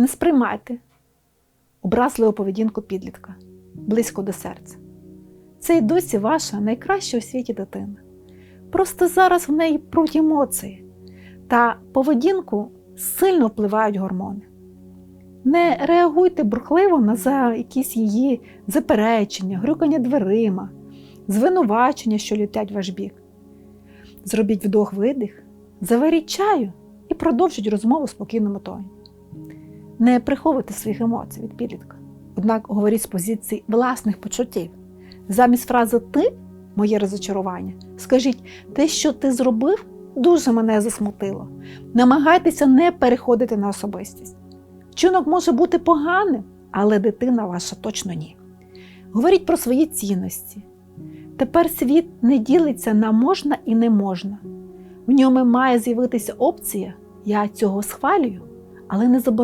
Не сприймайте образливу поведінку підлітка близько до серця. Це й досі ваша найкраща у світі дитина. Просто зараз в неї пруть емоції, та поведінку сильно впливають гормони. Не реагуйте бурхливо на за якісь її заперечення, грюкання дверима, звинувачення, що літять в ваш бік. Зробіть вдох-видих, заваріть чаю і продовжіть розмову в спокійному тоні. Не приховуйте своїх емоцій від підлітка, однак говоріть з позиції власних почуттів. Замість фрази ти моє розочарування, скажіть, те, що ти зробив, дуже мене засмутило. Намагайтеся не переходити на особистість. Вчинок може бути поганим, але дитина ваша точно ні. Говоріть про свої цінності. Тепер світ не ділиться на можна і не можна. В ньому має з'явитися опція, я цього схвалюю, але не забороняю.